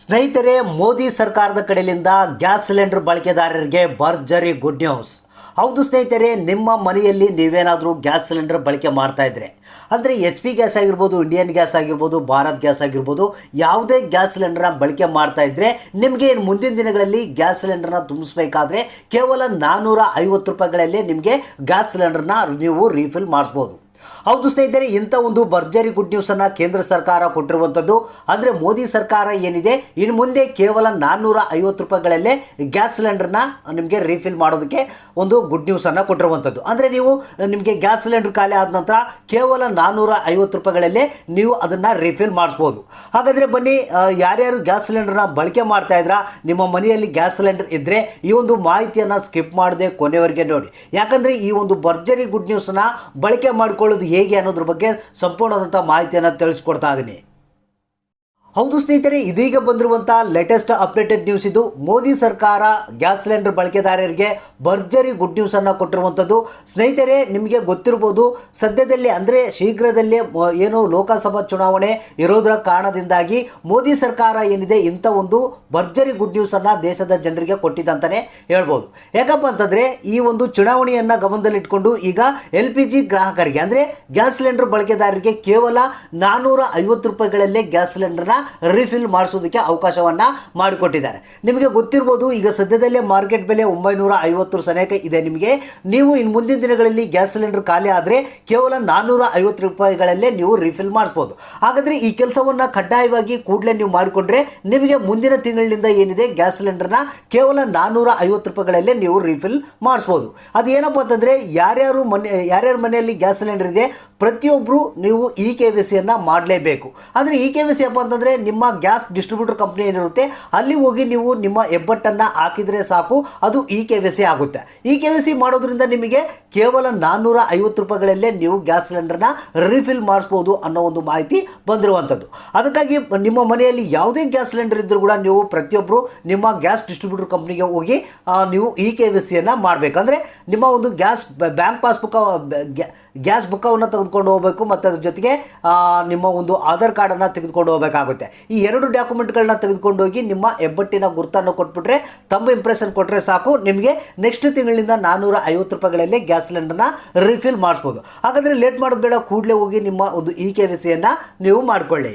ಸ್ನೇಹಿತರೆ, ಮೋದಿ ಸರ್ಕಾರದ ಕಡೆಯಿಂದ ಗ್ಯಾಸ್ ಸಿಲಿಂಡರ್ ಬಳಕೆದಾರರಿಗೆ ಭರ್ಜರಿ ಗುಡ್ ನ್ಯೂಸ್. ಹೌದು ಸ್ನೇಹಿತರೆ, ನಿಮ್ಮ ಮನೆಯಲ್ಲಿ ನೀವೇನಾದರೂ ಗ್ಯಾಸ್ ಸಿಲಿಂಡರ್ ಬಳಕೆ ಮಾಡ್ತಾ ಇದ್ರೆ, ಅಂದರೆ ಎಚ್ ಪಿ ಗ್ಯಾಸ್ ಆಗಿರ್ಬೋದು, ಇಂಡಿಯನ್ ಗ್ಯಾಸ್ ಆಗಿರ್ಬೋದು, ಭಾರತ್ ಗ್ಯಾಸ್ ಆಗಿರ್ಬೋದು, ಯಾವುದೇ ಗ್ಯಾಸ್ ಸಿಲಿಂಡರ್ನ ಬಳಕೆ ಮಾಡ್ತಾ ಇದ್ರೆ, ನಿಮಗೆ ಮುಂದಿನ ದಿನಗಳಲ್ಲಿ ಗ್ಯಾಸ್ ಸಿಲಿಂಡರ್ನ ತುಂಬಿಸ್ಬೇಕಾದ್ರೆ ಕೇವಲ ನಾನ್ನೂರ ಐವತ್ತು ರೂಪಾಯಿಗಳಲ್ಲೇ ನಿಮಗೆ ಗ್ಯಾಸ್ ಸಿಲಿಂಡರ್ನ ನೀವು ರೀಫಿಲ್ ಮಾಡಿಸ್ಬೋದು. ಹೌದು ಸ್ನೇಹಿತರೆ, ಇಂಥ ಒಂದು ಭರ್ಜರಿ ಗುಡ್ ನ್ಯೂಸನ್ನು ಕೇಂದ್ರ ಸರ್ಕಾರ ಕೊಟ್ಟಿರುವಂಥದ್ದು. ಅಂದರೆ ಮೋದಿ ಸರ್ಕಾರ ಏನಿದೆ? ಇನ್ನು ಮುಂದೆ ಕೇವಲ ನಾನ್ನೂರ ಐವತ್ತು ರೂಪಾಯಿಗಳಲ್ಲೇ ಗ್ಯಾಸ್ ಸಿಲಿಂಡರ್ನ ನಿಮಗೆ ರೀಫಿಲ್ ಮಾಡೋದಕ್ಕೆ ಒಂದು ಗುಡ್ ನ್ಯೂಸನ್ನು ಕೊಟ್ಟಿರುವಂಥದ್ದು. ಅಂದರೆ ನೀವು ನಿಮಗೆ ಗ್ಯಾಸ್ ಸಿಲಿಂಡರ್ ಖಾಲಿ ಆದ ನಂತರ ಕೇವಲ ನಾನ್ನೂರ ಐವತ್ತು ರೂಪಾಯಿಗಳಲ್ಲೇ ನೀವು ಅದನ್ನು ರೀಫಿಲ್ ಮಾಡಿಸ್ಬೋದು. ಹಾಗಾದರೆ ಬನ್ನಿ ಯಾರ್ಯಾರು ಗ್ಯಾಸ್ ಸಿಲಿಂಡರ್ನ ಬಳಕೆ ಮಾಡ್ತಾ ಇದ್ರಾ? ನಿಮ್ಮ ಮನೆಯಲ್ಲಿ ಗ್ಯಾಸ್ ಸಿಲಿಂಡರ್ ಇದ್ದರೆ ಈ ಒಂದು ಮಾಹಿತಿಯನ್ನು ಸ್ಕಿಪ್ ಮಾಡದೆ ಕೊನೆವರೆಗೆ ನೋಡಿ. ಯಾಕಂದರೆ ಈ ಒಂದು ಭರ್ಜರಿ ಗುಡ್ ನ್ಯೂಸ್ನ ಬಳಕೆ ಮಾಡಿಕೊಳ್ಳೋದು ಹೇಗೆ ಅನ್ನೋದ್ರ ಬಗ್ಗೆ ಸಂಪೂರ್ಣವಾದಂಥ ಮಾಹಿತಿಯನ್ನು ತಿಳಿಸ್ಕೊಡ್ತಾ ಇದ್ದೀನಿ ಹೌದು ಸ್ನೇಹಿತರೆ, ಇದೀಗ ಬಂದಿರುವಂತಹ ಲೇಟೆಸ್ಟ್ ಅಪ್ಡೇಟೆಡ್ ನ್ಯೂಸ್ ಇದು. ಮೋದಿ ಸರ್ಕಾರ ಗ್ಯಾಸ್ ಸಿಲಿಂಡರ್ ಬಳಕೆದಾರರಿಗೆ ಭರ್ಜರಿ ಗುಡ್ ನ್ಯೂಸ್ ಅನ್ನು ಕೊಟ್ಟಿರುವಂಥದ್ದು. ಸ್ನೇಹಿತರೆ, ನಿಮಗೆ ಗೊತ್ತಿರ್ಬೋದು, ಸದ್ಯದಲ್ಲಿ ಅಂದರೆ ಶೀಘ್ರದಲ್ಲೇ ಏನು ಲೋಕಸಭಾ ಚುನಾವಣೆ ಇರೋದರ ಕಾರಣದಿಂದಾಗಿ ಮೋದಿ ಸರ್ಕಾರ ಏನಿದೆ, ಇಂಥ ಒಂದು ಭರ್ಜರಿ ಗುಡ್ ನ್ಯೂಸ್ ಅನ್ನು ದೇಶದ ಜನರಿಗೆ ಕೊಟ್ಟಿದೆ ಅಂತಲೇ ಹೇಳ್ಬೋದು. ಯಾಕಪ್ಪ ಅಂತಂದರೆ, ಈ ಒಂದು ಚುನಾವಣೆಯನ್ನು ಗಮನದಲ್ಲಿಟ್ಕೊಂಡು ಈಗ ಎಲ್ ಪಿ ಜಿ ಗ್ರಾಹಕರಿಗೆ, ಅಂದರೆ ಗ್ಯಾಸ್ ಸಿಲಿಂಡರ್ ಬಳಕೆದಾರರಿಗೆ ಕೇವಲ ನಾನ್ನೂರ ಐವತ್ತು ರೂಪಾಯಿಗಳಲ್ಲೇ ಗ್ಯಾಸ್ ಸಿಲಿಂಡರ್ನ ರಿಫಿಲ್ ಮಾಡಿಸೋದಕ್ಕೆ ಅವಕಾಶವನ್ನು ಮಾಡಿಕೊಟ್ಟಿದ್ದಾರೆ. ನಿಮಗೆ ಗೊತ್ತಿರ್ಬೋದು, ಈಗ ಸದ್ಯದಲ್ಲೇ ಮಾರ್ಕೆಟ್ ಬೆಲೆ ಒಂಬೈನೂರ ಐವತ್ತು ಸನೇಕ ಇದೆ ನಿಮಗೆ. ನೀವು ಇನ್ನು ಮುಂದಿನ ದಿನಗಳಲ್ಲಿ ಗ್ಯಾಸ್ ಸಿಲಿಂಡರ್ ಖಾಲಿ ಆದರೆ ಕೇವಲ ನಾನ್ನೂರ ಐವತ್ತು ರೂಪಾಯಿಗಳಲ್ಲೇ ನೀವು ರಿಫಿಲ್ ಮಾಡಿಸ್ಬೋದು. ಹಾಗಾದರೆ ಈ ಕೆಲಸವನ್ನು ಕಡ್ಡಾಯವಾಗಿ ಕೂಡಲೇ ನೀವು ಮಾಡಿಕೊಂಡ್ರೆ ನಿಮಗೆ ಮುಂದಿನ ತಿಂಗಳಿನಿಂದ ಏನಿದೆ, ಗ್ಯಾಸ್ ಸಿಲಿಂಡರ್ನ ಕೇವಲ ನಾನ್ನೂರ ಐವತ್ತು ರೂಪಾಯಿಗಳಲ್ಲೇ ನೀವು ರಿಫಿಲ್ ಮಾಡಿಸ್ಬೋದು. ಅದು ಅಂತಂದರೆ, ಯಾರ್ಯಾರು ಮನೆ, ಯಾರ್ಯಾರ ಮನೆಯಲ್ಲಿ ಗ್ಯಾಸ್ ಸಿಲಿಂಡರ್ ಇದೆ ಪ್ರತಿಯೊಬ್ಬರು ನೀವು ಇ ಕೆ ವಿ ಸಿಯನ್ನು ಮಾಡಲೇಬೇಕು. ಅಂದರೆ ಇ ಕೆ ವಿ ಸಿ ಅಪ್ಪ ಅಂತಂದರೆ ನಿಮ್ಮ ಗ್ಯಾಸ್ ಡಿಸ್ಟ್ರಿಬ್ಯೂಟರ್ ಕಂಪ್ನಿ ಏನಿರುತ್ತೆ, ಅಲ್ಲಿ ಹೋಗಿ ನೀವು ನಿಮ್ಮ ಹೆಬ್ಬಟ್ಟನ್ನು ಹಾಕಿದರೆ ಸಾಕು, ಅದು ಇ ಕೆ ವಿ ಸಿ ಆಗುತ್ತೆ. ಇ ಕೆ ವಿ ಸಿ ಮಾಡೋದ್ರಿಂದ ನಿಮಗೆ ಕೇವಲ ನಾನ್ನೂರ ಐವತ್ತು ರೂಪಾಯಿಗಳಲ್ಲೇ ನೀವು ಗ್ಯಾಸ್ ಸಿಲಿಂಡರ್ನ ರಿಫಿಲ್ ಮಾಡಿಸ್ಬೋದು ಅನ್ನೋ ಒಂದು ಮಾಹಿತಿ ಬಂದಿರುವಂಥದ್ದು. ಅದಕ್ಕಾಗಿ ನಿಮ್ಮ ಮನೆಯಲ್ಲಿ ಯಾವುದೇ ಗ್ಯಾಸ್ ಸಿಲಿಂಡರ್ ಇದ್ದರೂ ಕೂಡ ನೀವು ಪ್ರತಿಯೊಬ್ಬರು ನಿಮ್ಮ ಗ್ಯಾಸ್ ಡಿಸ್ಟ್ರಿಬ್ಯೂಟರ್ ಕಂಪ್ನಿಗೆ ಹೋಗಿ ನೀವು ಇ ಕೆ ವಿ ಸಿಯನ್ನು ಮಾಡಬೇಕು. ಅಂದರೆ ನಿಮ್ಮ ಒಂದು ಗ್ಯಾಸ್ ಬ್ಯಾಂಕ್ ಪಾಸ್ಬುಕ್ ಗ್ಯಾಸ್ ಬುಕ್ಕವನ್ನು ತೆಗೆದುಕೊಂಡು ಹೋಗಬೇಕು ಮತ್ತು ಅದ್ರ ಜೊತೆಗೆ ನಿಮ್ಮ ಒಂದು ಆಧಾರ್ ಕಾರ್ಡನ್ನು ತೆಗೆದುಕೊಂಡು ಹೋಗಬೇಕಾಗುತ್ತೆ. ಈ ಎರಡು ಡಾಕ್ಯುಮೆಂಟ್ಗಳನ್ನ ತೆಗೆದುಕೊಂಡು ಹೋಗಿ ನಿಮ್ಮ ಹೆಬ್ಬಟ್ಟಿನ ಗುರುತನ್ನು ಕೊಟ್ಬಿಟ್ರೆ ತಮ್ಮ ಇಂಪ್ರೆಷನ್ ಕೊಟ್ಟರೆ ಸಾಕು. ನಿಮಗೆ ನೆಕ್ಸ್ಟ್ ತಿಂಗಳಿಂದ ನಾನ್ನೂರ ಐವತ್ತು ರೂಪಾಯಿಗಳಲ್ಲಿ ಗ್ಯಾಸ್ ಸಿಲಿಂಡರ್ನ ರಿಫಿಲ್ ಮಾಡಿಸ್ಬೋದು ಹಾಗಾದರೆ ಲೇಟ್ ಮಾಡೋದು ಬೇಡ, ಕೂಡಲೇ ಹೋಗಿ ನಿಮ್ಮ ಒಂದು ಇ ಕೆ ವಿ ಸಿಯನ್ನು ನೀವು ಮಾಡಿಕೊಳ್ಳಿ.